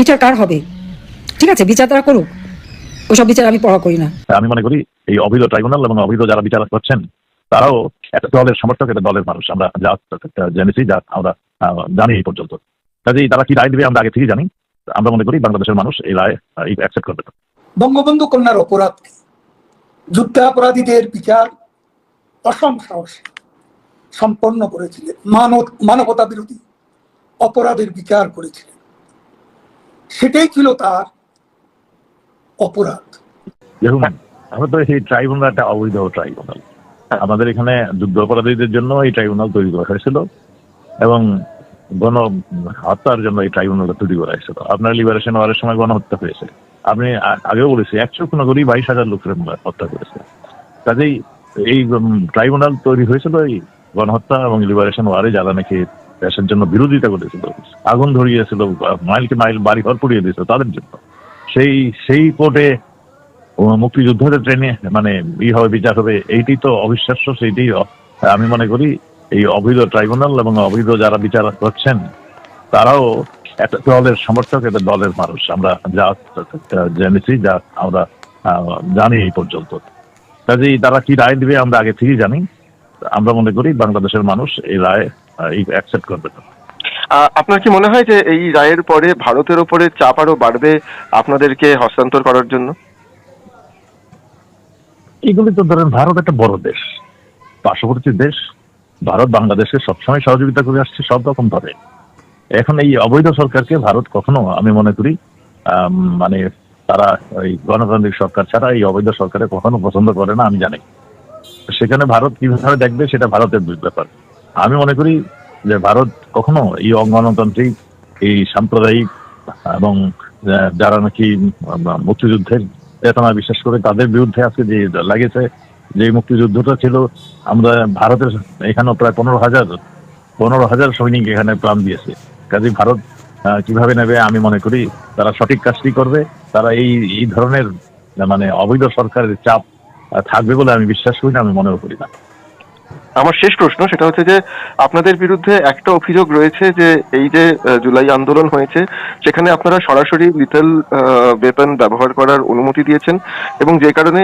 বিচার কার হবে? ঠিক আছে বিচার তারা করুক। ওসব বিচার আমি পড়া করি না। আমি মনে করি এই অবৈধ ট্রাইব্যুনাল এবং অবৈধ যারা বিচার করছেন তারাও একটা দলের সমর্থক একটা দলের মানুষ। আমরা যা জেনেছি যা আমরা জানি এই পর্যন্ত। কাজেই তারা কি রায় দেবে আমরা আগে থেকেই জানি। আমরা মনে করি বাংলাদেশের মানুষ এই রায় অ্যাকসেপ্ট করবে না। বঙ্গবন্ধু কন্যার অপরাধ যুদ্ধাপরাধীদের বিচার অসম সাহসী সম্পন্ন করেছিলেন। মানব মানবতা বিরোধী অপরাধের বিচার করেছিলেন। সেটাই ছিল তার অপরাধ। দেখুন আমরা তো এই ট্রাইব্যুনাল একটা অবৈধ ট্রাইব্যুনাল। আমাদের এখানে যুদ্ধ অপরাধীদের জন্য এই ট্রাইব্যুনাল তৈরি করা হয়েছিল এবং গণ হত্যার জন্য এই ট্রাইব্যুনালটা তৈরি করা হয়েছিল। আপনার লিবারেশন ওয়ারের সময় গণহত্যা হয়েছে। আপনি আগেও বলেছি একশো কোনো করেই বাইশ হাজার লোকের হত্যা করেছে। কাজেই এই ট্রাইব্যুনাল তৈরি হয়েছিল এই গণহত্যা এবং লিবারেশন ওয়ারে যারা নাকি দেশের জন্য বিরোধিতা করেছিল, আগুন ধরিয়েছিল, মাইলকে মাইল বাড়ি ঘর পুড়িয়ে দিয়েছিল তাদের জন্য। সেই সেই কোর্টে, ও মুক্তিযুদ্ধের ট্রেনে মানে ই হবে, বিচার হবে, এইটি তো অবিশ্বাস্য, সেইটি, আমি মনে করি এই অবৈধ ট্রাইব্যুনাল এবং অবৈধ যারা বিচার করছেন, তারাও একটা দলের সমর্থক একটা দলের মানুষ। আমরা যা জেনেছি, যা আমরা জানি এই পর্যন্ত। কাজেই তারা কি রায় দিবে, আমরা আগে থেকেই জানি। আমরা মনে করি বাংলাদেশের মানুষ এই রায় অ্যাকসেপ্ট করবে না। আপনার কি মনে হয় যে এই রায়ের পরে ভারতের ওপরে চাপ আরও বাড়বে আপনাদেরকে হস্তান্তর করার জন্য? এগুলি তো ধরেন ভারত একটা বড় দেশ পার্শ্ববর্তী দেশ। ভারত বাংলাদেশকে সবসময় সহযোগিতা করে আসছে সব রকম ভাবে। এখন এই অবৈধ সরকারকে ভারত কখনো আমি মনে করি মানে তারা এই গণতান্ত্রিক সরকার ছাড়া এই অবৈধ সরকারে কখনো পছন্দ করে না আমি জানি। সেখানে ভারত কীভাবে দেখবে সেটা ভারতের ব্যাপার। আমি মনে করি যে ভারত কখনো এই অগণতান্ত্রিক এই সাম্প্রদায়িক এবং যারা নাকি মুক্তিযুদ্ধের চেতনা বিশ্বাস করে তাদের বিরুদ্ধে আজকে যে লাগেছে যে মুক্তিযুদ্ধটা ছিল, আমরা ভারতের এখানেও প্রায় পনেরো হাজার পনেরো হাজার সৈনিক এখানে প্রাণ দিয়েছে। কাজে ভারত কীভাবে নেবে আমি মনে করি তারা সঠিক কাজটি করবে, তারা এই এই ধরনের মানে অবৈধ সরকারের চাপ থাকবে বলে আমি বিশ্বাস করি না, আমি মনেও করি না। আমার শেষ প্রশ্ন, সেটা হচ্ছে যে আপনাদের বিরুদ্ধে একটা অভিযোগ রয়েছে যে এই যে জুলাই আন্দোলন হয়েছে, সেখানে আপনারা সরাসরি লিথেল ওয়েপন ব্যবহার করার অনুমতি দিয়েছেন এবং যে কারণে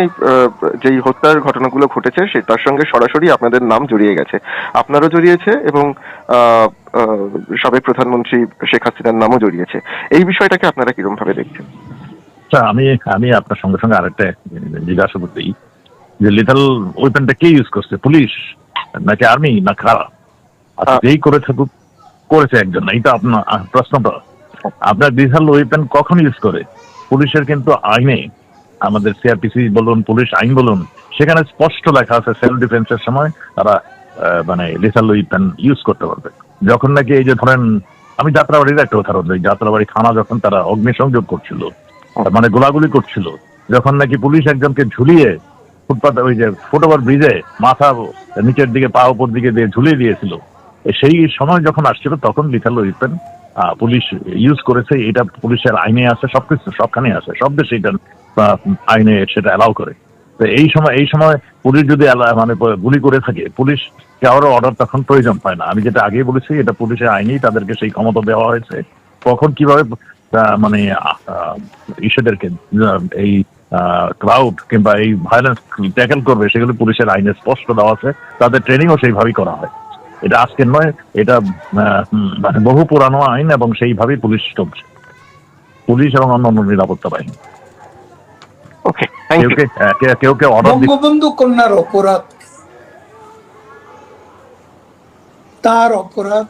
যেই হত্যার ঘটনাগুলো ঘটেছে, সে, তার সঙ্গে সরাসরি আপনাদের নাম জড়িয়ে গেছে। আপনারও জড়িয়েছে এবং সাবেক প্রধানমন্ত্রী শেখ হাসিনার নামও জড়িয়েছে। এই বিষয়টাকে আপনারা কীরকম ভাবে দেখছেন? আচ্ছা আমি আমি আপনার সঙ্গে সঙ্গে আরেকটা জিজ্ঞাসা করতেই যে লিথাল ওয়েপনটা কে ইউজ করছে? পুলিশ নাকি আর্মি না কারা? আচ্ছা যেই করে থাকুক করেছে একজন এইটা আপনার প্রশ্নটা। আপনার লিথাল ওয়েপন কখন ইউজ করে? পুলিশের কিন্তু আইনে আমাদের সিআরপিসি বলুন পুলিশ আইন বলুন সেখানে স্পষ্ট লেখা আছে সেলফ ডিফেন্সের সময় তারা মানে লিথাল ওয়েপন ইউজ করতে পারবে। যখন নাকি এই যে ধরেন আমি যাত্রাবাড়ির একটা উদাহরণ দিই যাত্রাবাড়ি থানা যখন তারা অগ্নিসংযোগ করছিল মানে গোলাগুলি করছিল যখন নাকি পুলিশ একজনকে ঝুলিয়ে ফুটপাথ ওই যে ফুটওভার ব্রিজে মাথা নিচের দিকে, পা উপর দিকে দিয়ে ঝুলিয়ে দিয়েছিল। সেই সময় যখন আসছিল, তখন লিথাল ওয়েপেন পুলিশ ইউজ করেছে। এটা পুলিশের আইনে আছে সবকিছু সবখানে আছে। সব দেশে এটা আইনে সেটা অ্যালাউ করে। তো এই সময় এই সময় পুলিশ যদি মানে গুলি করে থাকে, পুলিশ কারও অর্ডার তখন প্রয়োজন পায় না। আমি যেটা আগেই বলেছি, এটা পুলিশের আইনেই তাদেরকে সেই ক্ষমতা দেওয়া হয়েছে। কখন কীভাবে মানে ইস্যুদেরকে এই ক্রাউড কিংবা এই ভায়োলেন্স ট্যাকেল করবে সেগুলো পুলিশের আইনে স্পষ্ট দেওয়া আছে। তাদের ট্রেনিংও সেইভাবেই করা হয়। এটা আজকের নয় এটা মানে বহু পুরানো আইন এবং সেইভাবেই পুলিশ চলছে। পুলিশ এবং অন্যান্য নিরাপত্তা বাহিনী। ওকে কেউ কেউ বঙ্গবন্ধু কন্যার অপরাধ। তার অপরাধ।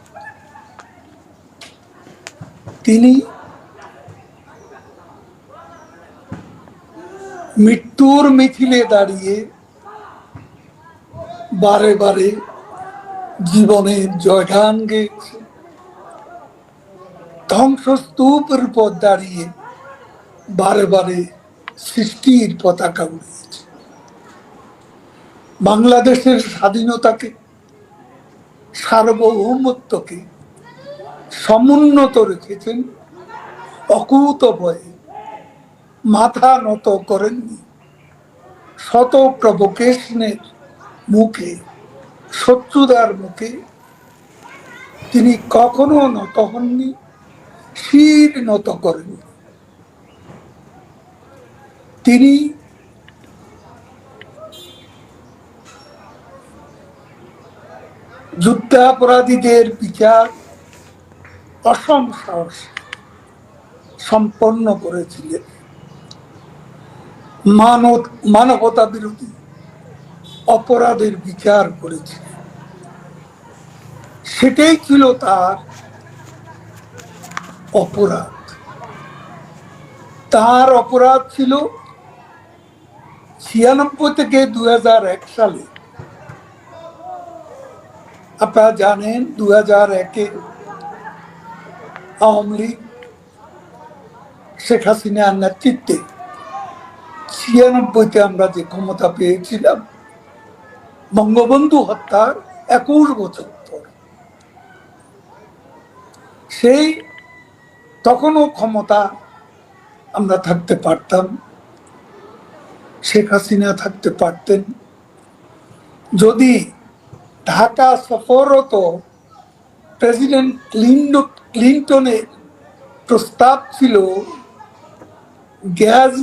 তিনি মৃত্যুর মিছিলে দাঁড়িয়ে বারে বারে জীবনের জয়গান গেয়েছে। ধ্বংসস্তূপের উপর দাঁড়িয়ে বারে বারে সৃষ্টির পতাকা উড়িয়েছে। বাংলাদেশের স্বাধীনতাকে, সার্বভৌমত্বকে সমুন্নত রেখেছেন অকুত ভয়ে মাথা নত করেননি। শত প্রভোকেশনের মুখে শত্রুদার মুখে তিনি কখনো নত হননি, শির নত করেননি। তিনি যুদ্ধাপরাধীদের বিচার অসম সাহস সম্পন্ন করেছিলেন। মানব মানবতা বিরোধী অপরাধের বিচার করেছিলেন সেটাই ছিল তার অপরাধ। তার অপরাধ ছিল ছিয়ানব্বই থেকে দু হাজার এক সালে। আপনারা জানেন দু হাজার একে আওয়ামী লীগ শেখ হাসিনার নেতৃত্বে ছিয়ানব্বইতে আমরা যে ক্ষমতা পেয়েছিলাম, বঙ্গবন্ধু হত্যার একুশ বছর পর। সেই তখনও ক্ষমতা আমরা থাকতে পারতাম, শেখ হাসিনা থাকতে পারতেন। যদি ঢাকা সফররত প্রেসিডেন্ট ক্লিন্টন, ক্লিন্টনের প্রস্তাব ছিল, গ্যাস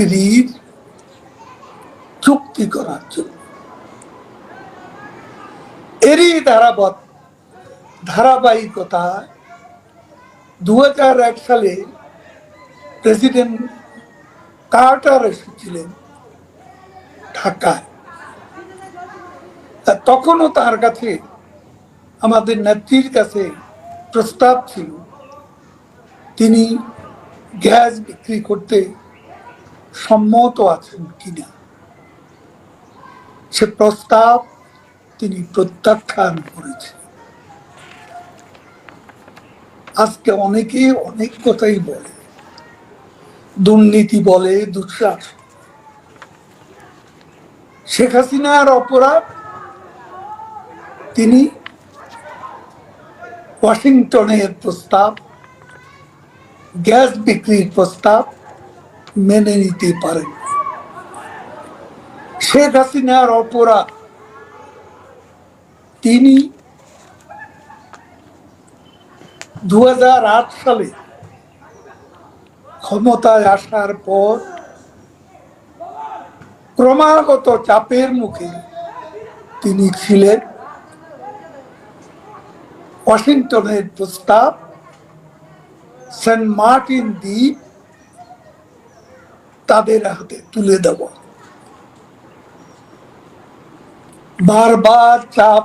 বিক্রির চুক্তি করার জন্য। এরই ধারাবাদ ধারাবাহিকতা দু সালে প্রেসিডেন্ট কার্টার এসেছিলেন ঢাকায়। তখনও তার কাছে আমাদের নেত্রীর কাছে প্রস্তাব ছিল, তিনি গ্যাস বিক্রি করতে সম্মত আছেন কিনা? সে প্রস্তাব তিনি প্রত্যাখ্যান করেছেন। আজকে অনেকে অনেক কথাই বলে। দুর্নীতি বলে দুঃশ্বাস শেখ হাসিনার অপরাধ তিনি ওয়াশিংটনের প্রস্তাব, গ্যাস বিক্রির প্রস্তাব মেনে নিতে পারেন শেখ হাসিনার অপরাধ। তিনি দুই হাজার আট সালে ক্ষমতায় আসার পর ক্রমাগত চাপের মুখে তিনি ছিলেন। ওয়াশিংটনের প্রস্তাব, সেন্ট মার্টিন দ্বীপ তাদের হাতে তুলে দেব বারবার চাপ